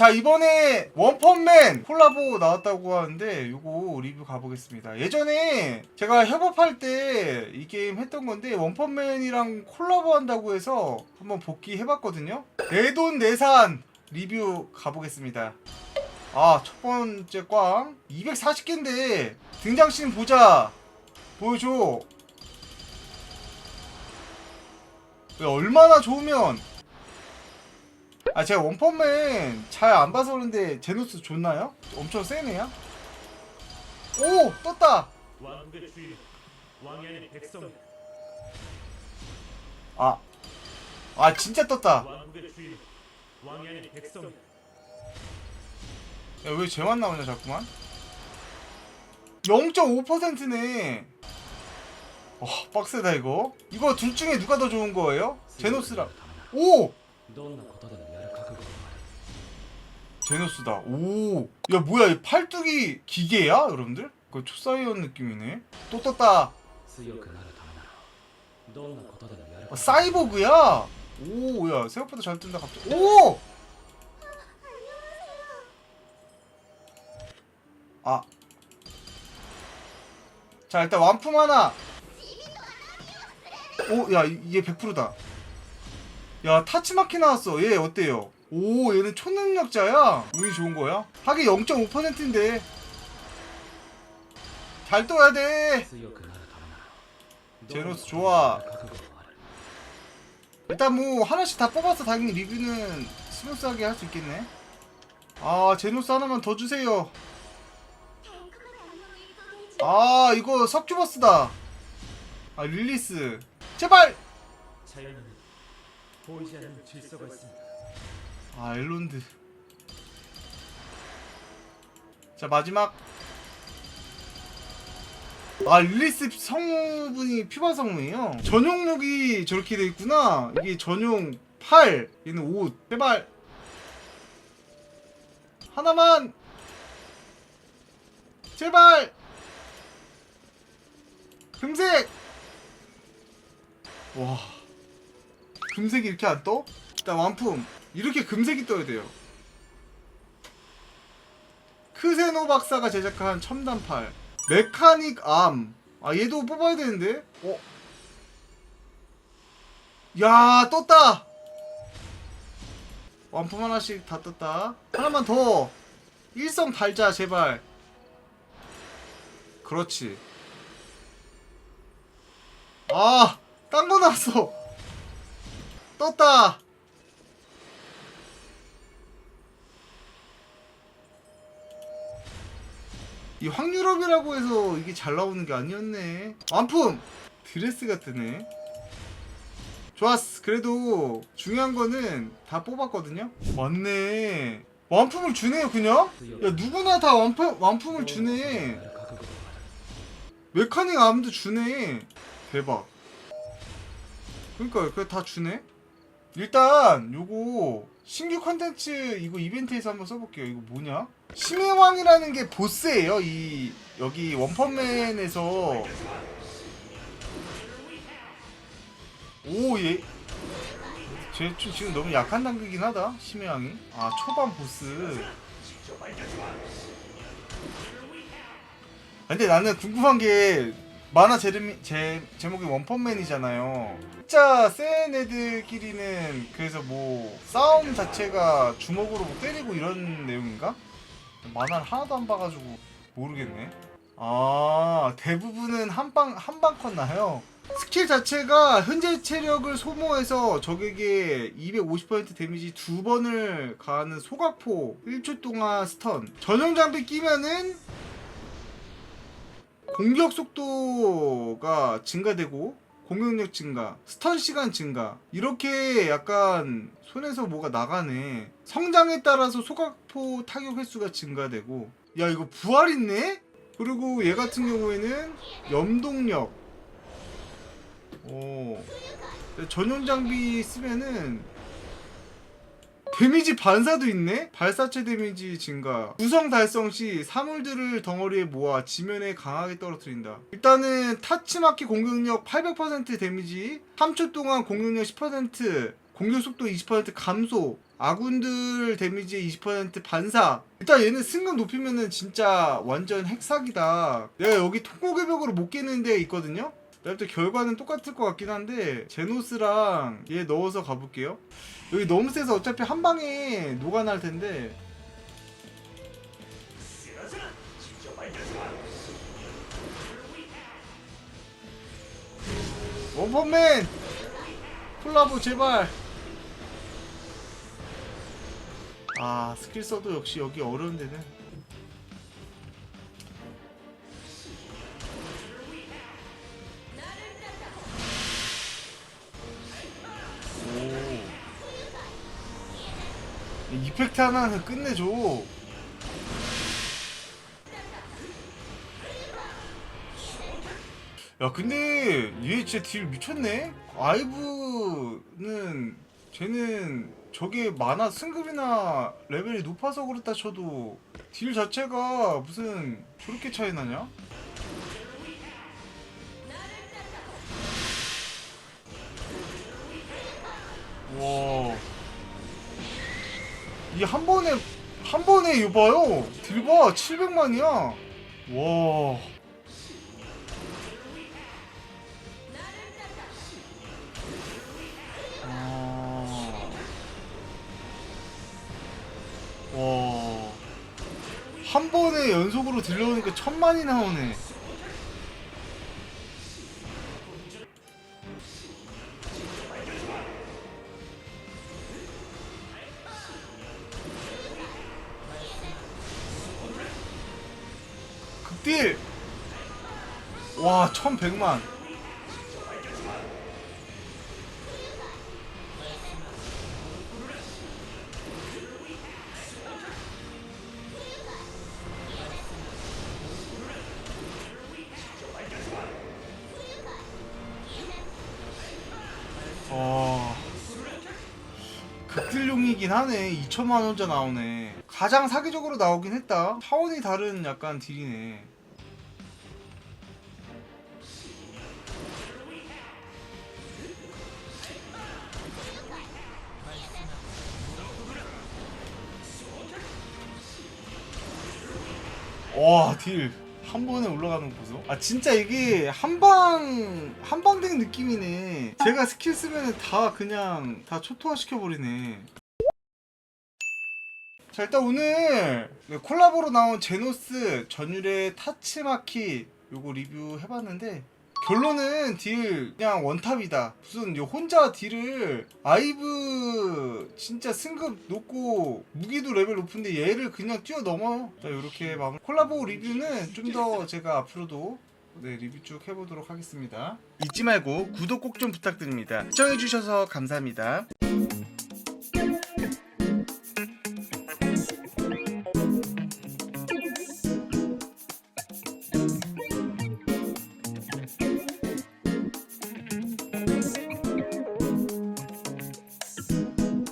자 이번에 원펀맨 콜라보 나왔다고 하는데 요거 리뷰 가보겠습니다. 예전에 제가 협업할 때 이 게임 했던 건데 원펀맨이랑 콜라보 한다고 해서 한번 복귀해봤거든요. 내 돈 내산 리뷰 가보겠습니다. 아 첫 번째 꽝. 240개인데 등장씬 보자. 보여줘. 왜 얼마나 좋으면 아 제가 원펀맨 잘 안 봐서 그런데 제노스 좋나요? 엄청 세네요? 오! 떴다! 아, 아 진짜 떴다 야 왜 쟤만 나오냐 자꾸만 0.5%네 와 빡세다 이거 이거 둘 중에 누가 더 좋은 거예요? 제노스랑 오! 제노스다. 오. 야, 뭐야, 이 팔뚝이 기계야? 여러분들? 그 초사이언 느낌이네. 또 떴다. 아, 사이보그야? 오, 야, 생각보다 잘 뜬다, 갑자기. 오! 아. 자, 일단 완품 하나. 오, 야, 이게 100%다. 야, 타치마키 나왔어. 얘 어때요? 오 얘는 초능력자야? 운이 좋은 거야? 하긴 0.5%인데. 잘 떠야 돼. 제노스 좋아. 일단 뭐 하나씩 다 뽑아서 당연히 리뷰는 스무스하게 할 수 있겠네. 아 제노스 하나만 더 주세요. 아 이거 석주버스다. 아 릴리스. 제발! 보이지 않는 질서가 있습니다. 아 엘론드. 자 마지막. 아 릴리스 성분이 퓨바 성분이에요. 전용력이 저렇게 돼 있구나. 이게 전용 8, 얘는 5. 제발. 하나만. 제발. 금색. 와. 금색이 이렇게 안 떠? 일단 완품. 이렇게 금색이 떠야 돼요. 크세노 박사가 제작한 첨단팔. 메카닉 암. 아, 얘도 뽑아야 되는데? 어? 야, 떴다! 완품 하나씩 다 떴다. 하나만 더! 일성 달자, 제발. 그렇지. 아, 딴 거 나왔어! 떴다! 이 확률업이라고 해서 이게 잘 나오는 게 아니었네. 완품! 드레스 같으네. 좋았어. 그래도 중요한 거는 다 뽑았거든요? 맞네. 완품을 주네요 그냥? 야 누구나 다 완품, 완품을 주네. 메카닉 암도 주네. 대박. 그러니까 그다 주네? 일단 요거 신규 컨텐츠 이거 이벤트에서 한번 써볼게요. 이거 뭐냐? 심해 왕이라는 게 보스예요. 이 여기 원펀맨에서 오 얘. 쟤좀 지금 너무 약한 단계긴 하다. 심해 왕이. 아 초반 보스. 근데 나는 궁금한 게 만화 제르미, 제, 제목이 원펀맨이잖아요. 진짜 센 애들끼리는 그래서 뭐 싸움 자체가 주먹으로 뭐 때리고 이런 내용인가? 만화를 하나도 안 봐가지고 모르겠네. 아 대부분은 한방 한방 컸나요? 스킬 자체가 현재 체력을 소모해서 적에게 250% 데미지 두 번을 가하는 소각포 1초 동안 스턴 전용 장비 끼면은 공격 속도가 증가되고 공격력 증가, 스턴 시간 증가 이렇게 약간 손에서 뭐가 나가네. 성장에 따라서 소각포 타격 횟수가 증가되고 야 이거 부활 있네? 그리고 얘 같은 경우에는 염동력 오 전용 장비 쓰면은 데미지 반사도 있네? 발사체 데미지 증가. 구성 달성 시 사물들을 덩어리에 모아 지면에 강하게 떨어뜨린다. 일단은 타치마키 공격력 800% 데미지, 3초 동안 공격력 10%, 공격 속도 20% 감소, 아군들 데미지 20% 반사 일단 얘는 승급 높이면은 진짜 완전 핵사기다 내가 여기 통곡의 벽으로 못 깨는 데 있거든요 또 결과는 똑같을 것 같긴 한데 제노스랑 얘 넣어서 가볼게요. 여기 너무 세서 어차피 한 방에 녹아날 텐데. 원펀맨! 콜라보 제발! 아 스킬 써도 역시 여기 어려운 데는 이펙트 하나는 끝내줘 야 근데 얘 진짜 딜 미쳤네 아이브는 쟤는 저게 만화 승급이나 레벨이 높아서 그렇다 쳐도 딜 자체가 무슨 저렇게 차이 나냐? 이한 번에 한 번에 이거 봐요. 딜 봐. 700만이야. 와. 아. 와. 한 번에 연속으로 들려오니까 천만이 나오네. 극딜! 와, 1100만. 어. 극딜용이긴 하네. 2천만 원자 나오네. 가장 사기적으로 나오긴 했다. 차원이 다른 약간 딜이네. 와, 딜. 한 번에 올라가는 거 보소. 아, 진짜 이게 한방, 한방된 느낌이네. 제가 스킬 쓰면 다 그냥 다 초토화 시켜버리네. 자, 일단 오늘 네, 콜라보로 나온 제노스 전율의 타치마키 요거 리뷰 해봤는데 결론은 딜 그냥 원탑이다. 무슨 요 혼자 딜을 아이브 진짜 승급 높고 무기도 레벨 높은데 얘를 그냥 뛰어넘어. 자 요렇게 마무리. 콜라보 리뷰는 좀 더 제가 앞으로도 네 리뷰 쭉 해보도록 하겠습니다. 잊지 말고 구독 꼭 좀 부탁드립니다. 시청해주셔서 감사합니다.